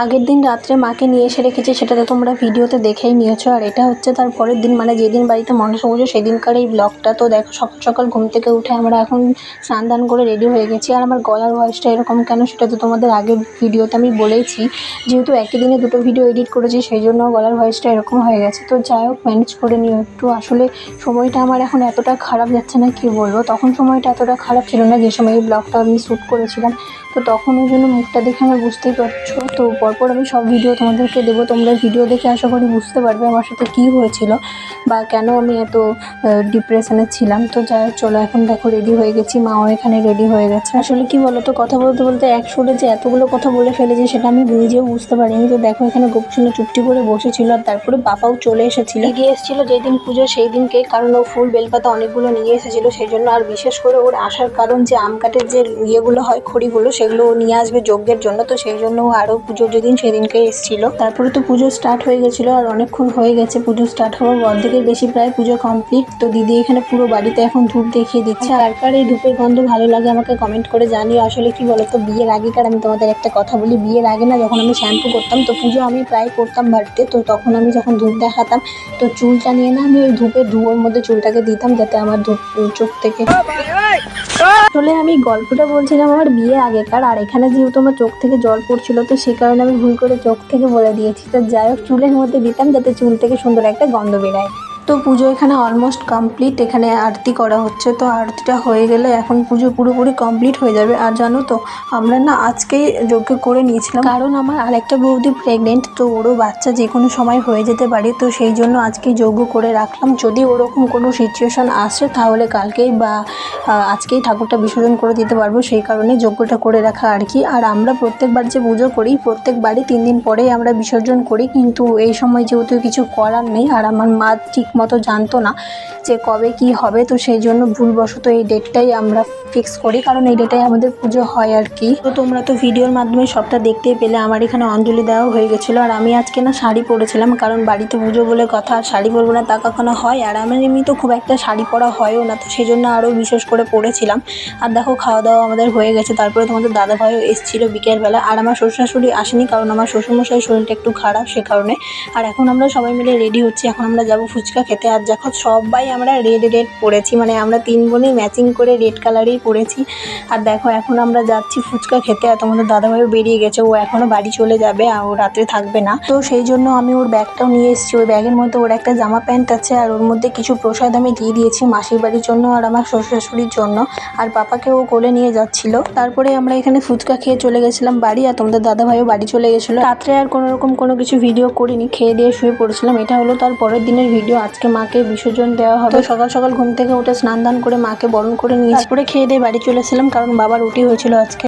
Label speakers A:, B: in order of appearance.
A: আগের দিন রাত্রে মাকে নিয়ে এসে রেখেছি, সেটা তো তোমরা ভিডিওতে দেখেই নিয়েছো। আর এটা হচ্ছে তার পরের দিন মানে যেদিন বাড়িতে মনসা পুজো সেদিনকার এই ব্লগটা তো দেখো, সকাল সকাল ঘুম থেকে উঠে আমরা এখন স্নান দান করে রেডি হয়ে গেছি। আর আমার গলার ভয়েসটা এরকম কেন, সেটা তো তোমাদের আগের ভিডিওতে আমি বলেইছি। যেহেতু একই দিনে দুটো ভিডিও এডিট করেছি, সেই জন্য গলার ভয়েসটা এরকম হয়ে গেছে। তো যাই হোক ম্যানেজ করে নিও একটু। আসলে সময়টা আমার এখন এতটা খারাপ যাচ্ছে না, কি বলব? তখন সময়টা এতটা খারাপ ছিল না, যে সময় এই ব্লগটা আমি শ্যুট করেছিলাম। তো তখন ওই জন্য মুখটা দেখে আমার বুঝতেই পারছ। তো পরপর আমি সব ভিডিও তোমাদেরকে দেবো। তোমরা ভিডিও দেখে আশা করি বুঝতে পারবে আমার সাথে কী হয়েছিল বা কেন আমি এত ডিপ্রেশনে ছিলাম। তো হোক, চলো এখন দেখো রেডি হয়ে গেছি। মাও এখানে রেডি হয়ে গেছে। আসলে কি বলো তো কথা বলতে বলতে এক সুরে যে এতগুলো কথা বলে ফেলেছি সেটা আমি নিজেও বুঝতে পারিনি। তো দেখো, এখানে গোপসুনে চুপটি করে বসেছিল আর তারপরে বাবাও চলে এসেছিল। এগিয়ে এসেছিল যেই দিন পুজো সেই দিনকে কারণ ও ফুল বেলপাতা অনেকগুলো নিয়ে এসেছিল। সেই জন্য আর বিশেষ করে ওর আসার কারণ যে আম কাঠের যে ইয়েগুলো হয়, খড়িগুলো, সেগুলো নিয়ে আসবে যজ্ঞের জন্য। তো সেই জন্য ও আরও পুজোর যেদিন সেদিনকে এসেছিল। তারপরে তো পুজো স্টার্ট হয়ে গেছিল আর অনেকক্ষণ হয়ে গেছে। পুজো স্টার্ট হওয়ার অর্ধেকের বেশি প্রায় পুজো কমপ্লিট তো দিদি এখানে পুরো বাড়িতে এখন ধূপ দেখিয়ে দিচ্ছে। আর কার এই ধূপের গন্ধ ভালো লাগে আমাকে কমেন্ট করে জানিও। আসলে কি বলতো, বিয়ের আগেকার আমি তোমাদের একটা কথা বলি, বিয়ের আগে না যখন আমি শ্যাম্পু করতাম, তো পুজো আমি প্রায় করতাম বাড়িতে তো তখন আমি যখন ধূপ দেখাতাম, তো চুলটা নিয়ে না আমি ওই ধূপের ধুয়োর মধ্যে চুলটাকে দিতাম যাতে আমার ধূপ চোখ থেকে আসলে আমি গল্পটা বলছিলাম আমার বিয়ে আগেকার। আর এখানে যেহেতু আমার চোখ থেকে জল পড়ছিল, তো সে কারণে আমি ভুল করে চোখ থেকে বলে দিয়েছি। তো যাই হোক, চুলের মধ্যে দিতাম যাতে চুল থেকে সুন্দর একটা গন্ধ বেরায়। তো পুজো এখানে অলমোস্ট কমপ্লিট এখানে আরতি করা হচ্ছে। তো আরতিটা হয়ে গেলে এখন পুজো পুরোপুরি কমপ্লিট হয়ে যাবে। আর জানো তো, আমরা না আজকেই যজ্ঞ করে নিয়েছিলাম। কারণ আমার আরেকটা বৌদি প্রেগনেন্ট তো ওরও বাচ্চা যে কোনো সময় হয়ে যেতে পারে। তো সেই জন্য আজকে যজ্ঞ করে রাখলাম। যদি ওরকম কোনো সিচুয়েশন আসে, তাহলে কালকেই বা আজকেই ঠাকুরটা বিসর্জন করে দিতে পারব। সেই কারণে যজ্ঞটা করে রাখা আর কি। আর আমরা প্রত্যেকবার যে পুজো করি, প্রত্যেকবারই তিন দিন পরেই আমরা বিসর্জন করি। কিন্তু এই সময় যেহেতু কিছু করার নেই, আর আমার মা ঠিক মতো জানতো না যে কবে কি হবে, তো সেই জন্য ভুলবশত এই ডেটটাই আমরা ফিক্স করি, কারণ এই ডেটাই আমাদের পুজো হয় আর কি। তো তোমরা তো ভিডিওর মাধ্যমে সবটা দেখতেই পেলে, আমার এখানে অঞ্জলি দেওয়া হয়ে গেছিল, আর আমি আজকে না শাড়ি পরেছিলাম, কারণ বাড়িতে পুজো বলে কথা, আর শাড়ি পরবো না তা কখনো হয়, আর আমার এমনি তো খুব একটা শাড়ি পরা হয়ও না, তো সেই জন্য আরও বিশেষ করে পরেছিলাম। আর দেখো খাওয়া দাওয়া আমাদের হয়ে গেছে, তারপরে তোমাদের দাদাভাইও এসেছিল বিকেলবেলা, আর আমার শ্বশুর শাশুড়ি আসেনি, কারণ আমার শ্বশুরমশাই শরীরটা একটু খারাপ সে কারণে। আর এখন আমরা সবাই মিলে রেডি হচ্ছি, এখন আমরা যাব ফুচকা খেতে, আর দেখো সবাই আমরা রেড রেড পরেছি মানে আমরা তিন বোনই ম্যাচিং করে রেড কালারেই পরেছি আর দেখো, এখন আমরা যাচ্ছি ফুচকা খেতে, আর তোমাদের দাদাভাইও বেরিয়ে গেছে, ও এখনও বাড়ি চলে যাবে, আর ও রাত্রে থাকবে না। তো সেই জন্য আমি ওর ব্যাগটাও নিয়ে এসেছি, ওই ব্যাগের মধ্যে ওর একটা জামা প্যান্ট আছে, আর ওর মধ্যে কিছু প্রসাদ আমি দিয়ে দিয়েছি মাসির বাড়ির জন্য আর আমার শ্বশুর শাশুড়ির জন্য। আর পাপাকে ও কোলে নিয়ে যাচ্ছিল। তারপরে আমরা এখানে ফুচকা খেয়ে চলে গেছিলাম বাড়ি, আর তোমাদের দাদাভাইও বাড়ি চলে গেছিল। রাত্রে আর কোনোরকম কোনো কিছু ভিডিও করিনি, খেয়ে দিয়ে শুয়ে পড়েছিলাম। এটা হলো তার পরের দিনের ভিডিও আজকে মাকে বিসর্জন দেওয়া হবে। সকাল সকাল ঘুম থেকে উঠে স্নান দান করে মাকে বরণ করে নিয়ে তারপরে খেয়ে দিয়ে বাড়ি চলে এসেছিলাম কারণ বাবার রুটি হয়েছিল আজকে।